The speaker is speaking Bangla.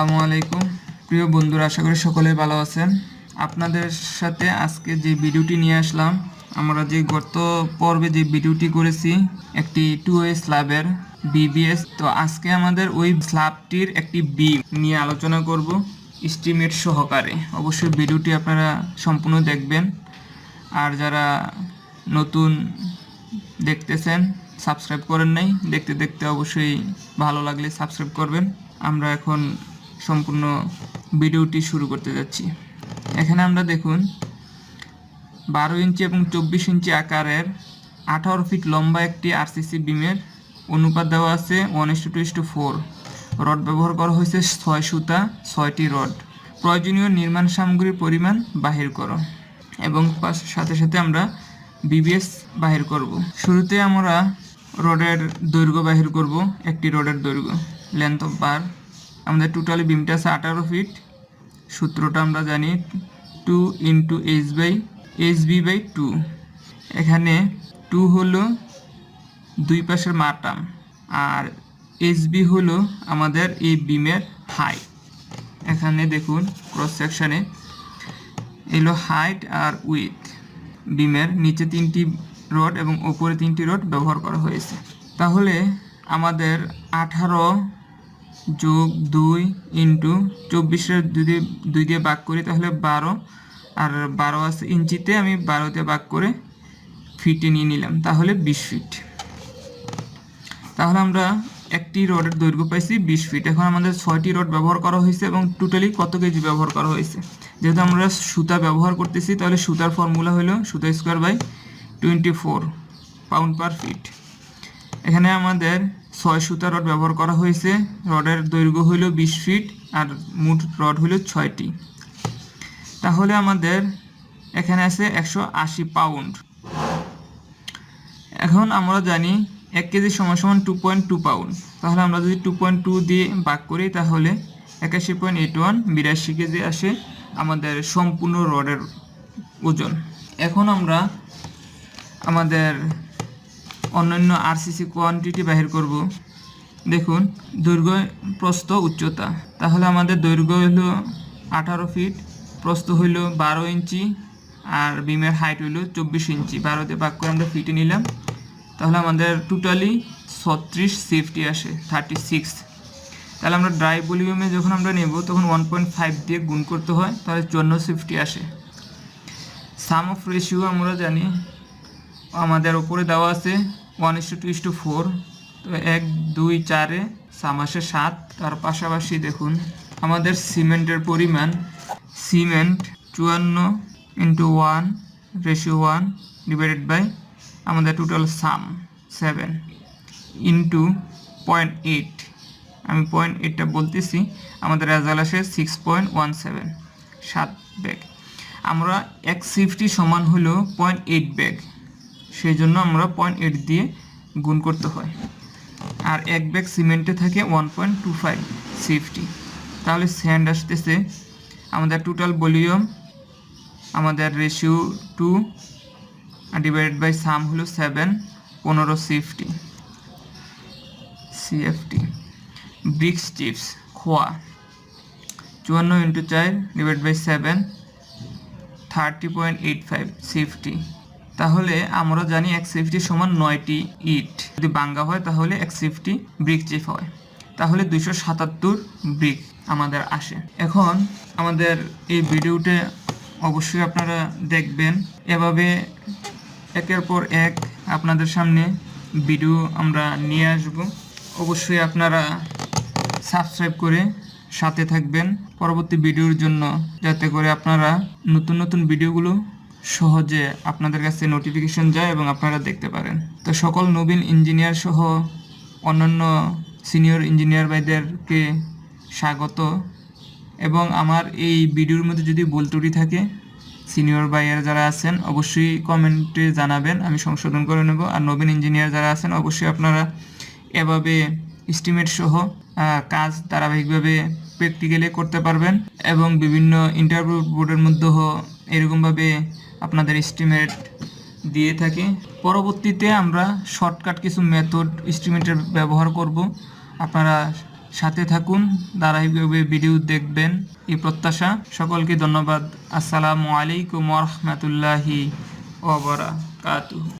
আসসালামু আলাইকুম। প্রিয় বন্ধুরা, আশা করি সকলে ভালো আছেন। আপনাদের সাথে আজকে যে ভিডিওটি নিয়ে আসলাম, আমরা যে গত পর্বে যে ভিডিওটি করেছি, একটি টু এ স্ল্যাবের বিবিএস তো আজকে আমাদের ওই স্ল্যাবটির একটি বি নিয়ে আলোচনা করব স্টিমেট সহকারে। অবশ্যই ভিডিওটি আপনারা সম্পূর্ণ দেখবেন। আর যারা নতুন দেখতেছেন সাবস্ক্রাইব করেন নাই, দেখতে দেখতে অবশ্যই ভালো লাগলে সাবস্ক্রাইব করবেন। আমরা এখন সম্পূর্ণ ভিডিওটি শুরু করতে যাচ্ছি। এখানে আমরা দেখুন, বারো ইঞ্চি এবং চব্বিশ ইঞ্চি আকারের আঠারো ফিট লম্বা একটি আরসিসি বিমের অনুপাত দেওয়া আছে one is to two four rod ব্যবহার করা হয়েছে ছয় সুতা, ছয়টি রড। প্রয়োজনীয় নির্মাণ সামগ্রীর পরিমাণ বাহির করো এবং সাথে সাথে আমরা বিবিএস বাহির করব। শুরুতে আমরা রডের দৈর্ঘ্য বাহির করব, একটি রডের দৈর্ঘ্য লেন্থ অফ বার আমাদের টোটালি বিমটা আছে আঠারো ফিট সূত্রটা আমরা জানি two into H by H B by two এখানে টু হলো দুই পাশের মাটাম আর এইচ বি হলো আমাদের এই বিমের হাই এখানে দেখুন ক্রস সেকশানে এলো হাইট আর উইথ বিমের নিচে তিনটি রড এবং ওপরে তিনটি রড ব্যবহার করা হয়েছে। তাহলে আমাদের আঠারো যোগ দুই ইন্টু চব্বিশের যদি দুই দিয়ে ভাগ করি তাহলে বারো। আর বারো আছে ইঞ্চিতে, আমি বারোতে ভাগ করে ফিটে নিয়ে নিলাম, তাহলে বিশ ফিট। তাহলে আমরা একটি রডের দৈর্ঘ্য পাইছি বিশ ফিট। এখন আমাদের ছয়টি রড ব্যবহার করা হয়েছে এবং টোটালি কত কেজি ব্যবহার করা হয়েছে? যেহেতু আমরা সুতা ব্যবহার করতেছি, তাহলে সুতার ফর্মুলা হলো সুতা square by twenty four pound per feet. এখানে আমাদের ছয় সুতা রড ব্যবহার করা হয়েছে। রডের দৈর্ঘ্য হইল বিশ ফিট আর মোট রড হইল ছয়টি। তাহলে আমাদের এখানে আছে একশো আশি পাউন্ড। এখন আমরা জানি এক কেজি সমান সমান টু পয়েন্ট টু পাউন্ড। তাহলে আমরা যদি টু পয়েন্ট টু দিয়ে ভাগ করি, তাহলে একাশি পয়েন্ট এইট ওয়ান, বিরাশি কেজি আসে আমাদের সম্পূর্ণ রডের ওজন। এখন আমরা আমাদের অন্যান্য আরসিসি কোয়ান্টিটি বাহির করব। দেখুন, দৈর্ঘ্য প্রস্থ উচ্চতা। তাহলে আমাদের দৈর্ঘ্য হলো আঠারো ফিট প্রস্থ হইল বারো ইঞ্চি, আর বিমের হাইট হইল চব্বিশ ইঞ্চি। বারোতে ভাগ করে আমরা ফিটে নিলাম। তাহলে আমাদের টোটালি ছত্রিশ সেফটি আসে থার্টি সিক্স তাহলে আমরা ড্রাই ভলিউমে যখন আমরা নেব, তখন ওয়ান পয়েন্ট ফাইভ দিয়ে গুণ করতে হয়, তাহলে চুয়ান্ন সেফটি আসে। সাম অফ রেশিও আমরা জানি, আমাদের ওপরে দেওয়া আছে one is to two is to four, তো এক, দুই, চারে, সাম আসে সাত। তার পাশাপাশি দেখুন, আমাদের সিমেন্টের পরিমাণ, সিমেন্ট চুয়ান্ন into one ratio one divided by আমাদের total sum, seven into point eight. আমি পয়েন্ট এইটটা বলতেছি, আমাদের রেজাল্ট আসে সিক্স পয়েন্ট ওয়ান সেভেন, সাত ব্যাগ। আমরা এক সিফটি সমান হলো পয়েন্ট এইট ব্যাগ। সেই জন্য আমরা পয়েন্ট এইট দিয়ে গুণ করতে হয়। আর এক ব্যাগ সিমেন্টে থাকে one point two five CFT তাহলে স্যান্ড আসতেছে। আমাদের টোটাল ভলিউম আমাদের ratio two divided by sum হলো সেভেন পনেরো সিফটি সিএফটি ব্রিক্স চিপস খোয়া। চুয়ান্ন ইন্টু চার divide by seven thirty point eight five CFT তাহলে আমরা জানি এক সিফটি সমান নয়টি ইট। যদি বাঙ্গা হয়, তাহলে এক সিফটি ব্রিক চিপ হয়। তাহলে দুইশো সাতাত্তর ব্রিক আমাদের আসে। এখন আমাদের এই ভিডিওতে অবশ্যই আপনারা দেখবেন। এভাবে একের পর এক আপনাদের সামনে ভিডিও আমরা নিয়ে আসব। অবশ্যই আপনারা সাবস্ক্রাইব করে সাথে থাকবেন। পরবর্তী ভিডিওর জন্য যাতে করে আপনারা নতুন নতুন ভিডিওগুলো সহজে আপনাদের কাছে নোটিফিকেশন যায় এবং আপনারা দেখতে পারেন। তো সকল নবীন ইঞ্জিনিয়ার সহ অন্যান্য সিনিয়র ইঞ্জিনিয়ার ভাইদেরকে স্বাগত। এবং আমার এই ভিডিওর মধ্যে যদি ভুল ত্রুটি থাকে সিনিয়র ভাইয়ের যারা আছেন, অবশ্যই কমেন্টে জানাবেন, আমি সংশোধন করে নেব। আর নবীন ইঞ্জিনিয়ার যারা আছেন, অবশ্যই আপনারা এভাবে এস্টিমেট সহ কাজ ধারাবাহিকভাবে প্র্যাকটিক্যালি করতে পারবেন। এবং বিভিন্ন ইন্টারভিউ বোর্ডের মধ্যেও এরকমভাবে আপনাদের এস্টিমেট দিয়ে থাকি। পরবর্তীতে আমরা শর্টকাট কিছু মেথড এস্টিমেটের ব্যবহার করব। আপনারা সাথে থাকুন, ধারাবাহিকভাবে ভিডিও দেখবেন। এই প্রত্যাশা। সকলকে ধন্যবাদ। আসসালামু আলাইকুম রহমতুল্লাহি ওবরাকাতুহু